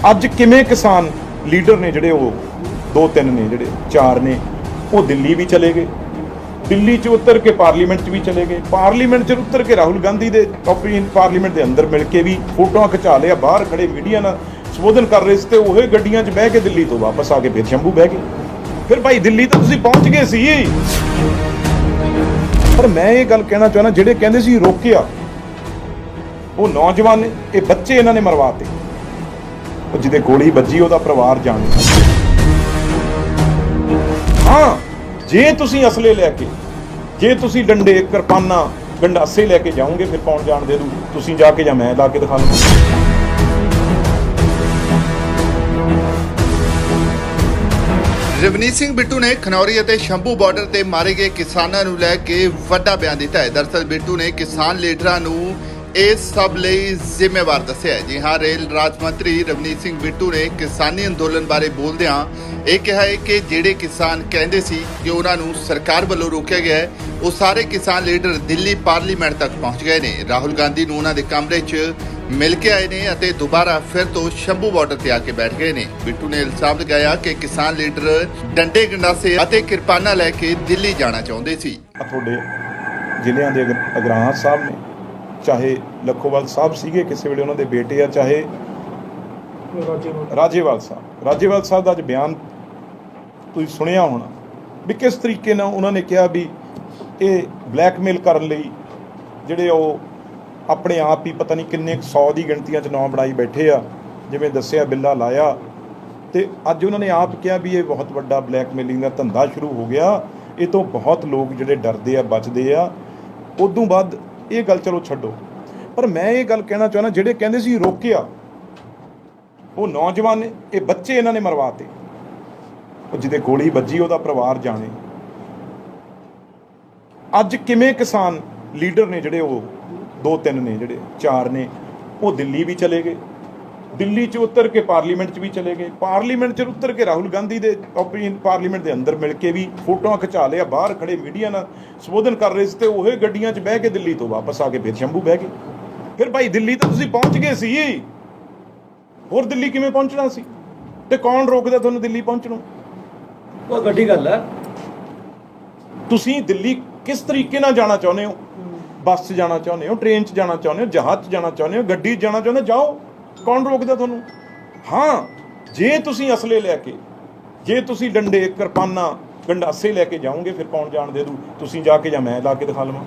ਅੱਜ ਕਿਵੇਂ ਕਿਸਾਨ ਲੀਡਰ ਨੇ ਜਿਹੜੇ ਉਹ ਦੋ ਤਿੰਨ ਨੇ ਜਿਹੜੇ ਚਾਰ ਨੇ, ਉਹ ਦਿੱਲੀ ਵੀ ਚਲੇ ਗਏ। ਦਿੱਲੀ 'ਚ ਉਤਰ ਕੇ ਪਾਰਲੀਮੈਂਟ 'ਚ ਵੀ ਚਲੇ ਗਏ। ਪਾਰਲੀਮੈਂਟ 'ਚ ਉਤਰ ਕੇ ਰਾਹੁਲ ਗਾਂਧੀ ਦੇ ਆਪਣੀ ਪਾਰਲੀਮੈਂਟ ਦੇ ਅੰਦਰ ਮਿਲ ਕੇ ਵੀ ਫੋਟੋਆਂ ਖਿਚਾ ਲਿਆ, ਬਾਹਰ ਖੜੇ ਮੀਡੀਆ ਨਾਲ ਸੰਬੋਧਨ ਕਰ ਰਹੇ ਸੀ ਤੇ ਉਹੇ ਗੱਡੀਆਂ 'ਚ ਬਹਿ ਕੇ ਦਿੱਲੀ ਤੋਂ ਵਾਪਸ ਆ ਕੇ ਫਿਰ ਸ਼ੰਭੂ ਬਹਿ ਗਏ। ਫਿਰ ਭਾਈ ਦਿੱਲੀ ਤਾਂ ਤੁਸੀਂ ਪਹੁੰਚ ਗਏ ਸੀ। ਪਰ ਮੈਂ ਇਹ ਗੱਲ ਕਹਿਣਾ ਚਾਹੁੰਦਾ, ਜਿਹੜੇ ਕਹਿੰਦੇ ਸੀ ਰੋਕਿਆ, ਉਹ ਨੌਜਵਾਨ ਨੇ, ਇਹ ਬੱਚੇ ਇਹਨਾਂ ਨੇ ਮਰਵਾਤੇ। ਉਹ ਜਿਹਦੇ ਗੋਲੀ ਵੱਜੀ ਉਹਦਾ ਪਰਿਵਾਰ ਜਾਣੇ। ਹਾਂ, ਜੇ ਤੁਸੀਂ ਅਸਲੇ ਲੈ ਕੇ, ਜੇ ਤੁਸੀਂ ਡੰਡੇ, ਕਿਰਪਾਨਾਂ, ਗੰਡਾਸੇ ਲੈ ਕੇ ਜਾਓਗੇ, ਫਿਰ ਕੌਣ ਜਾਣ ਦੇ ਦੂ ਤੁਸੀਂ ਜਾ ਕੇ ਜਾਂ ਮੈਂ ਲਾ ਕੇ ਦਿਖਾ ਲਵਾਂ ਰਵਨੀਤ ਸਿੰਘ ਬਿੱਟੂ ਨੇ ਖਨੌਰੀ ਅਤੇ ਸ਼ੰਭੂ ਬਾਰਡਰ ਤੇ ਮਾਰੇ ਗਏ ਕਿਸਾਨਾਂ ਨੂੰ ਲੈ ਕੇ ਵੱਡਾ ਬਿਆਨ ਦਿੱਤਾ ਹੈ। ਦਰਸਲ ਬਿੱਟੂ ਨੇ ਕਿਸਾਨ ਲੀਡਰਾਂ ਨੂੰ ਇਸ ਸਭ ਲਈ ਜ਼ਿੰਮੇਵਾਰ ਦੱਸਿਆ ਜੀ ਹਾਂ, ਰੇਲ ਰਾਜ ਮੰਤਰੀ ਰਵਨੀਤ ਸਿੰਘ ਬਿੱਟੂ ਨੇ ਕਿਸਾਨੀ ਅੰਦੋਲਨ ਬਾਰੇ ਬੋਲਦਿਆਂ ਇਹ ਕਿਹਾ ਹੈ ਕਿ ਜਿਹੜੇ ਕਿਸਾਨ ਕਹਿੰਦੇ ਸੀ ਕਿ ਉਹਨਾਂ ਨੂੰ ਸਰਕਾਰ ਵੱਲੋਂ ਰੋਕਿਆ ਗਿਆ ਹੈ, ਉਹ ਸਾਰੇ ਕਿਸਾਨ ਲੀਡਰ ਦਿੱਲੀ ਪਾਰਲੀਮੈਂਟ ਤੱਕ ਪਹੁੰਚ ਗਏ ਨੇ। ਰਾਹੁਲ ਗਾਂਧੀ ਨੂੰ ਉਹਨਾਂ ਦੇ ਕਮਰੇ 'ਚ ਮਿਲ ਕੇ ਆਏ ਨੇ ਅਤੇ ਦੁਬਾਰਾ ਫਿਰ ਤੋਂ ਸ਼ੰਭੂ ਬਾਰਡਰ ਤੇ ਆ ਕੇ ਬੈਠ ਗਏ ਨੇ। ਬਿੱਟੂ ਨੇ ਇਲਜ਼ਾਮ ਲਗਾਇਆ ਕਿ ਕਿਸਾਨ ਲੀਡਰ ਡੰਡੇ ਗੰਡਾਸੇ ਅਤੇ ਕਿਰਪਾਨਾਂ ਲੈ ਕੇ ਦਿੱਲੀ ਜਾਣਾ ਚਾਹੁੰਦੇ ਸੀ। ਤੁਹਾਡੇ ਜ਼ਿਲ੍ਹਿਆਂ ਦੇ ਅਗਰਾਹਾਂ ਸਾਹਿਬ ਨੇ ਚਾਹੇ ਲੱਖੋਵਾਲ ਸਾਹਿਬ ਸੀਗੇ, ਕਿਸੇ ਵੇਲੇ ਉਹਨਾਂ ਦੇ ਬੇਟੇ ਆ, ਚਾਹੇ ਰਾਜੇਵਾਲ ਸਾਹਿਬ। ਰਾਜੇਵਾਲ ਸਾਹਿਬ ਦਾ ਅੱਜ ਬਿਆਨ ਤੁਸੀਂ ਸੁਣਿਆ ਹੋਣਾ ਵੀ ਕਿਸ ਤਰੀਕੇ ਨਾਲ ਉਹਨਾਂ ਨੇ ਕਿਹਾ ਵੀ ਇਹ ਬਲੈਕਮੇਲ ਕਰਨ ਲਈ ਜਿਹੜੇ ਉਹ ਆਪਣੇ ਆਪ ਹੀ ਪਤਾ ਨਹੀਂ ਕਿੰਨੇ 100 ਦੀ ਗਿਣਤੀਆਂ 'ਚ ਨਾਂ ਬਣਾਈ ਬੈਠੇ ਆ, ਜਿਵੇਂ ਦੱਸਿਆ, ਬਿੱਲਾ ਲਾਇਆ। ਤੇ ਅੱਜ ਉਹਨਾਂ ਨੇ ਆਪ ਕਿਹਾ ਵੀ ਇਹ ਬਹੁਤ ਵੱਡਾ ਬਲੈਕਮੇਲਿੰਗ ਦਾ ਧੰਦਾ ਸ਼ੁਰੂ ਹੋ ਗਿਆ। ਇਹ ਤੋਂ ਬਹੁਤ ਲੋਕ ਜਿਹੜੇ ਡਰਦੇ ਆ, ਬਚਦੇ ਆ। ਉਦੋਂ ਬਾਅਦ ਇਹ ਗੱਲ ਚਲੋ ਛੱਡੋ। ਪਰ ਮੈਂ ਇਹ ਗੱਲ ਕਹਿਣਾ ਚਾਹੁੰਦਾ, ਜਿਹੜੇ ਕਹਿੰਦੇ ਸੀ ਰੋਕਿਆ, ਉਹ ਨੌਜਵਾਨ ਨੇ ਇਹ ਬੱਚੇ ਇਹਨਾਂ ਨੇ ਮਰਵਾਤੇ। ਉਹ ਜਿਹਦੇ ਗੋਲੀ ਵੱਜੀ, ਉਹਦਾ ਪਰਿਵਾਰ ਜਾਣੇ। ਅੱਜ ਕਿਵੇਂ ਕਿਸਾਨ ਲੀਡਰ ਨੇ ਜਿਹੜੇ ਉਹ, ਦੋ ਤਿੰਨ ਨੇ ਜਿਹੜੇ, ਚਾਰ ਨੇ, ਉਹ ਦਿੱਲੀ ਵੀ ਚਲੇ ਗਏ। ਦਿੱਲੀ 'ਚ ਉਤਰ ਕੇ ਪਾਰਲੀਮੈਂਟ 'ਚ ਵੀ ਚਲੇ ਗਏ। ਪਾਰਲੀਮੈਂਟ 'ਚ ਉਤਰ ਕੇ ਰਾਹੁਲ ਗਾਂਧੀ ਦੇ ਪਾਰਲੀਮੈਂਟ ਦੇ ਅੰਦਰ ਮਿਲ ਕੇ ਵੀ ਫੋਟੋਆਂ ਖਿਚਾ ਲਿਆ ਬਾਹਰ ਖੜੇ ਮੀਡੀਆ ਨਾਲ ਸੰਬੋਧਨ ਕਰ ਰਹੇ ਸੀ ਤੇ ਉਹੇ ਗੱਡੀਆਂ 'ਚ ਬਹਿ ਕੇ ਦਿੱਲੀ ਤੋਂ ਵਾਪਸ ਆ ਕੇ ਫਿਰ ਸ਼ੰਭੂ ਬਹਿ ਗਏ। ਫਿਰ ਭਾਈ ਦਿੱਲੀ ਤਾਂ ਤੁਸੀਂ ਪਹੁੰਚ ਗਏ ਸੀ। ਹੋਰ ਦਿੱਲੀ ਕਿਵੇਂ ਪਹੁੰਚਣਾ ਸੀ? ਤੇ ਕੌਣ ਰੋਕਦਾ ਤੁਹਾਨੂੰ ਦਿੱਲੀ ਪਹੁੰਚਣੋਂ? ਉਹ ਵੱਡੀ ਗੱਲ ਹੈ ਤੁਸੀਂ ਦਿੱਲੀ ਕਿਸ ਤਰੀਕੇ ਨਾਲ ਜਾਣਾ ਚਾਹੁੰਦੇ ਹੋ? ਬੱਸ 'ਚ ਜਾਣਾ ਚਾਹੁੰਦੇ ਹੋ? ਟ੍ਰੇਨ 'ਚ ਜਾਣਾ ਚਾਹੁੰਦੇ ਹੋ? ਜਹਾਜ਼ 'ਚ ਜਾਣਾ ਚਾਹੁੰਦੇ ਹੋ? ਗੱਡੀ 'ਚ ਜਾਣਾ ਚਾਹੁੰਦੇ ਹੋ? ਜਾਓ। ਕੌਣ ਰੋਕਦਾ ਤੁਹਾਨੂੰ? ਹਾਂ, ਜੇ ਤੁਸੀਂ ਅਸਲੇ ਲੈ ਕੇ, ਜੇ ਤੁਸੀਂ ਡੰਡੇ, ਕਿਰਪਾਨਾਂ ਗੰਡਾਸੇ ਲੈ ਕੇ ਜਾਓਗੇ, ਫਿਰ ਕੌਣ ਜਾਣ ਦੇ ਦੂ? ਤੁਸੀਂ ਜਾ ਕੇ ਜਾਂ ਮੈਂ ਲਾ ਕੇ ਦਿਖਾ ਲਵਾਂ।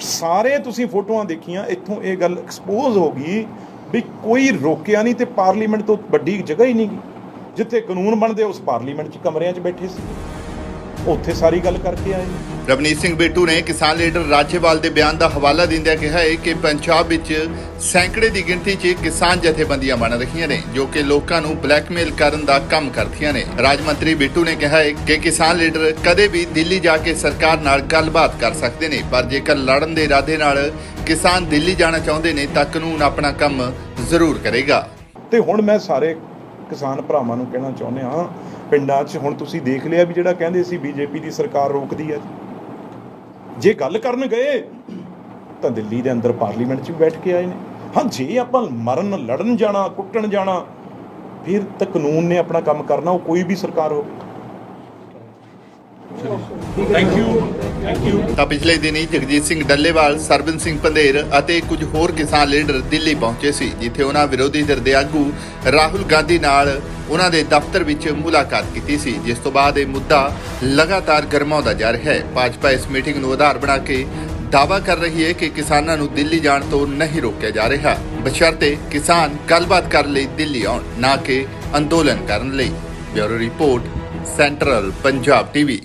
ਸਾਰੇ ਤੁਸੀਂ ਫੋਟੋਆਂ ਦੇਖੀਆਂ, ਇੱਥੋਂ ਇਹ ਗੱਲ ਐਕਸਪੋਜ਼ ਹੋ ਗਈ ਵੀ ਕੋਈ ਰੋਕਿਆ ਨਹੀਂ ਤੇ ਪਾਰਲੀਮੈਂਟ ਤੋਂ ਵੱਡੀ ਜਗ੍ਹਾ ਹੀ ਨਹੀਂ ਗੀ ਜਿੱਥੇ ਕਾਨੂੰਨ ਬਣਦੇ, ਉਸ ਪਾਰਲੀਮੈਂਟ 'ਚ ਕਮਰਿਆਂ 'ਚ ਬੈਠੇ ਸੀ। ਉੱਥੇ ਸਾਰੀ ਗੱਲ ਕਰਕੇ ਆਏ। ਰਵਨੀਤ ਸਿੰਘ ਬਿੱਟੂ ਨੇ ਕਿਸਾਨ ਲੀਡਰ ਰਾਜੇਵਾਲ ਦੇ ਬਿਆਨ ਦਾ ਹਵਾਲਾ ਦਿੰਦਿਆਂ ਕਿਹਾ ਹੈ ਕਿ ਪੰਜਾਬ ਵਿੱਚ ਸੈਂਕੜੇ ਦੀ ਗਿਣਤੀ 'ਚ ਕਿਸਾਨ ਜਥੇਬੰਦੀਆਂ ਬਣ ਰਹੀਆਂ ਨੇ, ਜੋ ਕਿ ਲੋਕਾਂ ਨੂੰ ਬਲੈਕਮੇਲ ਕਰਨ ਦਾ ਕੰਮ ਕਰਦੀਆਂ ਨੇ। ਰਾਜ ਮੰਤਰੀ ਬਿੱਟੂ ਨੇ ਕਿਹਾ ਹੈ ਕਿ ਕਿਸਾਨ ਲੀਡਰ ਕਦੇ ਵੀ ਦਿੱਲੀ ਜਾ ਕੇ ਸਰਕਾਰ ਨਾਲ ਗੱਲਬਾਤ ਕਰ ਸਕਦੇ ਨੇ, ਪਰ ਜੇਕਰ ਲੜਨ ਦੇ ਇਰਾਦੇ ਨਾਲ ਕਿਸਾਨ ਦਿੱਲੀ ਜਾਣਾ ਚਾਹੁੰਦੇ ਨੇ ਤਾਂ ਕਾਨੂੰਨ ਆਪਣਾ ਕੰਮ ਜ਼ਰੂਰ ਕਰੇਗਾ। ਤੇ ਹੁਣ ਮੈਂ ਸਾਰੇ ਕਿਸਾਨ ਭਰਾਵਾਂ ਨੂੰ ਕਹਿਣਾ ਚਾਹੁੰਦੇ ਹਾਂ, ਪਿੰਡਾਂ 'ਚ ਹੁਣ ਤੁਸੀਂ ਦੇਖ ਲਿਆ ਵੀ ਜਿਹੜਾ ਕਹਿੰਦੇ ਸੀ ਬੀਜੇਪੀ ਦੀ ਸਰਕਾਰ ਰੋਕਦੀ ਹੈ। ਜੇ ਗੱਲ ਕਰਨ ਗਏ, ਤਾਂ ਦਿੱਲੀ ਦੇ ਅੰਦਰ ਪਾਰਲੀਮੈਂਟ 'ਚ ਵੀ ਬੈਠ ਕੇ ਆਏ ਨੇ। ਹਾਂ, ਜੇ ਆਪਾਂ ਮਰਨ, ਲੜਨ ਜਾਣਾ, ਕੁੱਟਣ ਜਾਣਾ, ਫਿਰ ਤਾਂ ਕਾਨੂੰਨ ਨੇ ਆਪਣਾ ਕੰਮ ਕਰਨਾ, ਉਹ ਕੋਈ ਵੀ ਸਰਕਾਰ ਹੋਵੇ। ਥੈਂਕ ਯੂ ਥੈਂਕ ਯੂ ਤਾਂ ਪਿਛਲੇ ਦਿਨੀ ਜਗਜੀਤ ਸਿੰਘ ਡੱਲੇਵਾਲ ਸਰਬਨ ਸਿੰਘ ਪੰਧੇਰ ਅਤੇ ਕੁਝ ਹੋਰ ਕਿਸਾਨ ਲੀਡਰ ਦਿੱਲੀ ਪਹੁੰਚੇ ਸੀ, ਜਿੱਥੇ ਉਹਨਾਂ ਵਿਰੋਧੀ ਧਿਰ ਦੇ ਆਗੂ ਰਾਹੁਲ ਗਾਂਧੀ ਨਾਲ ਉਹਨਾਂ ਦੇ ਦਫ਼ਤਰ ਵਿੱਚ ਮੁਲਾਕਾਤ ਕੀਤੀ ਸੀ, ਜਿਸ ਤੋਂ ਬਾਅਦ ਇਹ ਮੁੱਦਾ ਲਗਾਤਾਰ ਗਰਮਾਉਂਦਾ ਜਾ ਰਿਹਾ ਹੈ। ਭਾਜਪਾ ਇਸ ਮੀਟਿੰਗ ਨੂੰ ਆਧਾਰ ਬਣਾ ਕੇ ਦਾਵਾ ਕਰ ਰਹੀ ਹੈ ਕਿ ਕਿਸਾਨਾਂ ਨੂੰ ਦਿੱਲੀ ਜਾਣ ਤੋਂ ਨਹੀਂ ਰੋਕਿਆ ਜਾ ਰਿਹਾ। ਬਸ਼ਰਤੇ ਕਿਸਾਨ ਗੱਲਬਾਤ ਕਰਨ ਲਈ ਦਿੱਲੀ ਆਉਣ, ਨਾ ਕਿ ਅੰਦੋਲਨ ਕਰਨ ਲਈ। Bureau report, central Punjab TV.